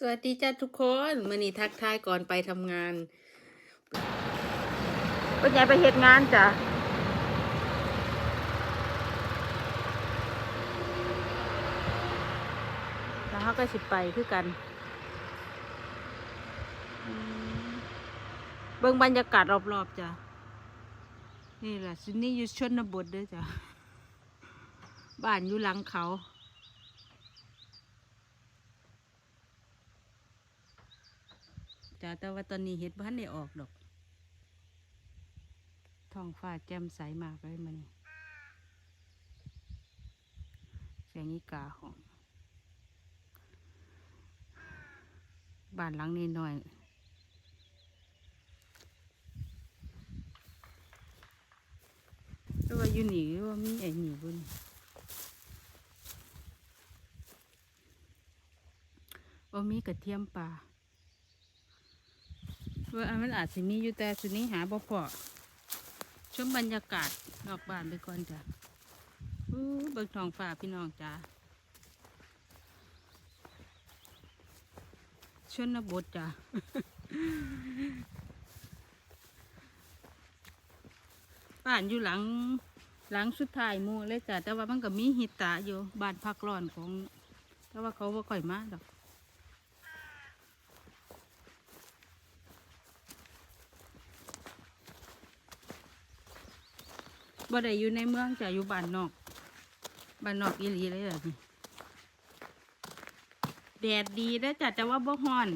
สวัสดีจ้าทุกคนมื่อนี้ทักทายก่อนไปทำงานเป็นไงไปเหตุงานจ้ะแล้วเขาก็สิไปคือกัน เบิ่งบรรยากาศรอบๆจ้ะ นี่แหละซินนี่อยู่ชนบทด้อจ้ะ บ้านอยู่หลังเขา จ้าแต่ว่าตอนนี้เห็ดบ้านได้ออกดอกท้องฟ้าแจ่มใสมากเลยมันเสียงอีกาของบ้านหลังนี้หน่อยแต่ว่าอยู่นี่ว่ามีไอ้นี่บุญว่ามีกระเทียมป่า ว่าอันมันอาจสิมีอยู่แต่สุนี้หาบ่พอชมบรรยากาศนอกบ้านไปก่อนจ้ะอู้เบิ่งท้องฟ้าพี่น้องจ้าชนบทจ้ะบ้านอยู่หลังหลังสุดท้ายมูเลยจ้ะแต่ว่ามันก็มีหิตาอยู่บ้านพักร้อนของ แต่ว่าเขาบ่ค่อยมาดอก บ่ได้อยู่ในเมืองจะอยู่บ้านนอกบ้านนอกอีหลีเลยล่ะนี่แดดดีแล้วจ้ะแต่ว่าบ่ฮ้อน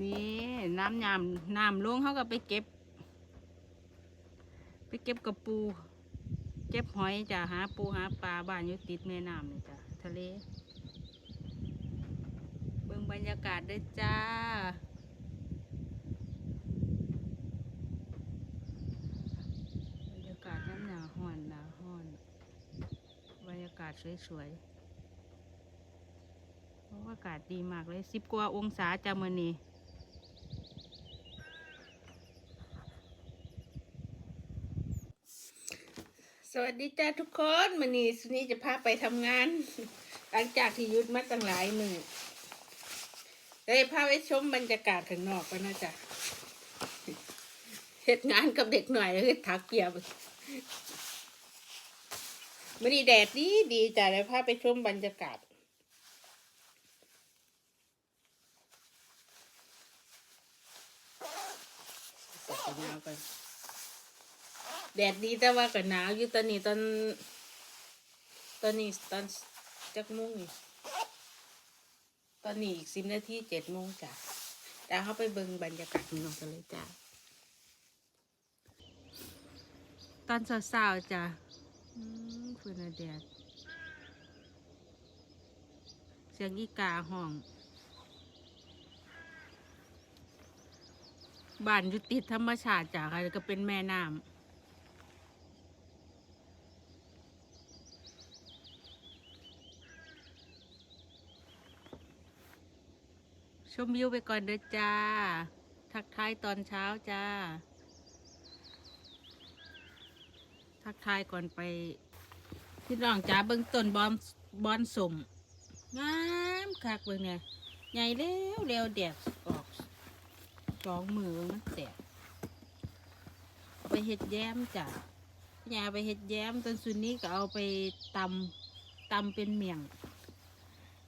นี่น้ำยามน้ำลงเขาก็ไปเก็บ ไปเก็บกระปู เก็บหอยจ้ะหาปูหาปลาบ้านอยู่ติดแม่น้ำเลยจ้ะทะเล เบิ่งบรรยากาศเด้จ้า บรรยากาศน้ำหนาห้อนหนาห้อน บรรยากาศ สวยๆเพราะอากาศดีมากเลยสิบกว่าองศาจ้ามือนี้สวัสดีจ้าทุกคนมือนี้สุนีจะพาไปทำงาน หลังจากที่ยุดมาตั้งหลายมือเลยพาไปชมบรรยากาศข้างนอกกันนะจ๊ะเหตุงานกับเด็กหน่อยคือถักเกียบ มันนี้แดดดีดีจ้ะเลยพาไปชมบรรยากาศแดดดีแต่ว่าก็หนาวอยู่ตอนนี้ตอนตอนนี้ตอนจักโมงนี่ตอนนี้อีกสิบนาทีเจ็ดโมงจ้ะแต่เขาไปเบิ่งบรรยากาศข้างนอกกันเลยจ้ะตอนสาวๆจ้ะ อืมฟืนแดด เสียงอีกาห้อง บ้านอยู่ติดธรรมชาติจ้ะค่ะแล้วก็เป็นแม่น้ำชมวิวไปก่อนเด้อจ้า ทักทายตอนเช้าจ้า ทักทายก่อนไปพี่น้องจ๋าเบิ่งต้นบอมบอนสมงามคักเบิ่งเนี่ยใหญ่เร็วเร็วแดดออกสองมือมันแตกไปเห็ดแย้มจ้ะพี่ยาเอาไปเห็ดแย้มต้นสุนนี้ก็เอาไปตำตำเป็นเมี่ยง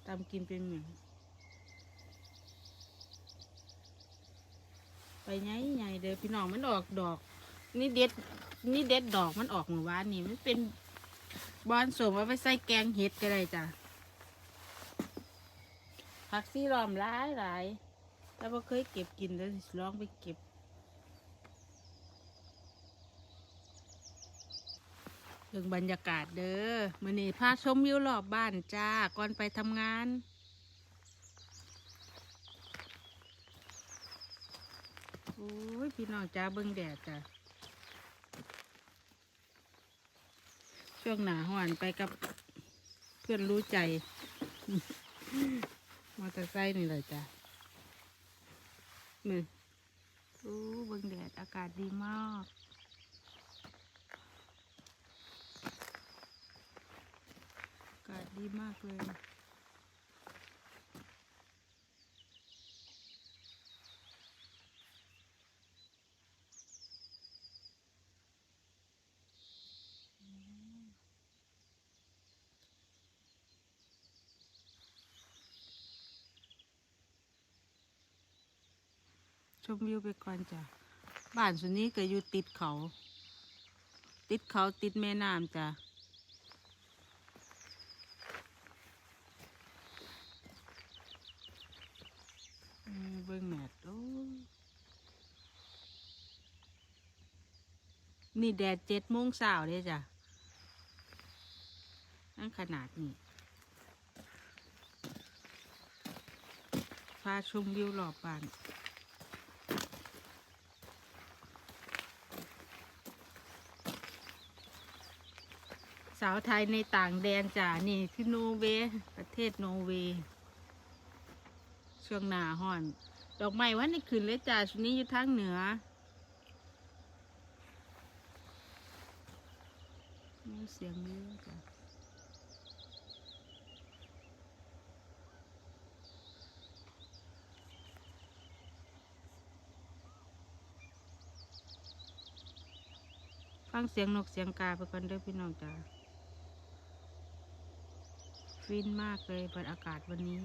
ตำกินเป็นเมี่ยงไปไงใหญ่เด้อพี่น้องมันออกดอก นี่เด็ด นี่เด็ดดอกมันออกเมื่อวานนี่มันเป็นบอนสมเอาไปใส่แกงเห็ดก็ได้จ้ะผักซี่รอมหลายหลายแต่ว่าเคยเก็บกินแล้วลองไปเก็บเรื่องบรรยากาศเด้อมื่อนี้พาชมวิวรอบบ้านจ้า ก่อนไปทำงาน โอ้ย พี่น้องจ้าเบิ่งแดดจ้ะ ช่วงหนาหวานไปกับเพื่อนรู้ใจ มอเตอร์ไซค์นี่เลยจ้ะนี่อู้บังแดดอากาศดีมากอากาศดีมากเลย ชมวิวไปก่อนจ้ะบ้านส่วนนี้ก็อยู่ติดเขา ติดเขาติดแม่น้ำจ้ะเบิ้งแมดโอ้นี่แดดเจ็ดโมงเช้าเลยจ้ะนั่นขนาดนี้พาชมวิวรอบบ้าน สาวไทยในต่างแดนจ้ะนี่คือโนเวย์ประเทศโนเวย์ช่วงหนาห่อน ดอกไม้วันนี้ขึ้นเลยจ้ะชุดนี้อยู่ทางเหนือเสียงนี้จ้ะฟังเสียงนกเสียงกาไปก่อนเด้อพี่น้องจ้า ฟินมากเลยบรรยากาศวันนี้